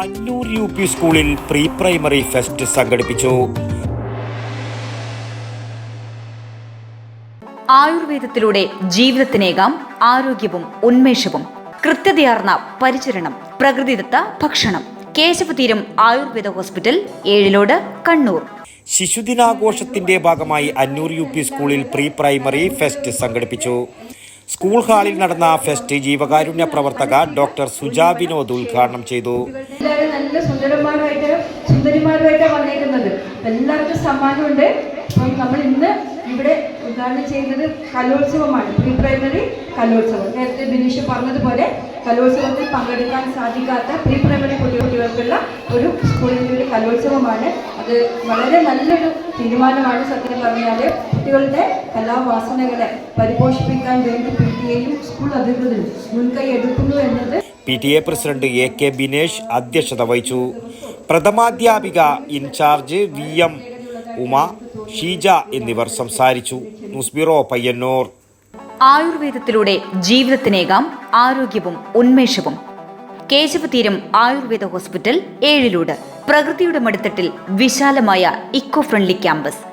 അന്നൂർ U P സ്കൂളിൽ pre primary fest സംഘടിപ്പിച്ചു. ആയുർവേദത്തിലൂടെ ജീവിതത്തിനേകാം ആരോഗ്യവും ഉന്മേഷവും കൃത്യതയാർന്ന പരിചരണം പ്രകൃതിദത്ത ഭക്ഷണം. കേശവതീരം ആയുർവേദ ഹോസ്പിറ്റൽ ഏഴിലോട് കണ്ണൂർ. ശിശുദിനാഘോഷത്തിന്റെ ഭാഗമായി അന്നൂർ യു പി സ്കൂളിൽ പ്രീ പ്രൈമറി ഫെസ്റ്റ് സംഘടിപ്പിച്ചു. സ്കൂൾ ഹാളിൽ നടന്ന ഫെസ്റ്റ് ജീവകാരുണ്യ പ്രവർത്തക ഡോക്ടർ സുജാ വിനോദ് ഉദ്ഘാടനം ചെയ്തു. നല്ല സുന്ദരന്മാരായിട്ട് സുന്ദരിമാരുമായിട്ട് വന്നേക്കുന്നത് എല്ലാവർക്കും സമ്മാനമുണ്ട്. അപ്പം നമ്മൾ ഇന്ന് ഇവിടെ ഉദ്ഘാടനം ചെയ്യുന്നത് കലോത്സവമാണ്. പ്രീ പ്രൈമറി കലോത്സവം. നേരത്തെ ബിനീഷ് പറഞ്ഞതുപോലെ കലോത്സവത്തിൽ പങ്കെടുക്കാൻ സാധിക്കാത്ത പ്രീ പ്രൈമറി കുട്ടികൾക്കുള്ള ഒരു സ്കൂളിന്റെ ഒരു കലോത്സവമാണ്. അത് വളരെ നല്ലൊരു തീരുമാനമാണ് സത്യം പറഞ്ഞാൽ കുട്ടികളുടെ കലാവാസനകളെ പരിപോഷിപ്പിക്കാൻ വേണ്ടി പി ടി എയും സ്കൂൾ അധികൃതരും മുൻകൈ എടുക്കുന്നു എന്നത് P T A president A K Binesh അധ്യക്ഷത വഹിച്ചു. പ്രഥമാധ്യാപിക in charge V M Uma Sheeja എന്നിവർ സംസാരിച്ചു. News bureau Payyanur. ആയുർവേദത്തിലൂടെ ജീവിതത്തിനേകാം ആരോഗ്യവും ഉന്മേഷവും. കേശവതീരം ആയുർവേദ ഹോസ്പിറ്റൽ ഏഴിലൂട്. പ്രകൃതിയുടെ മടിത്തട്ടിൽ വിശാലമായ ഇക്കോ ഫ്രണ്ട്ലി ക്യാമ്പസ്.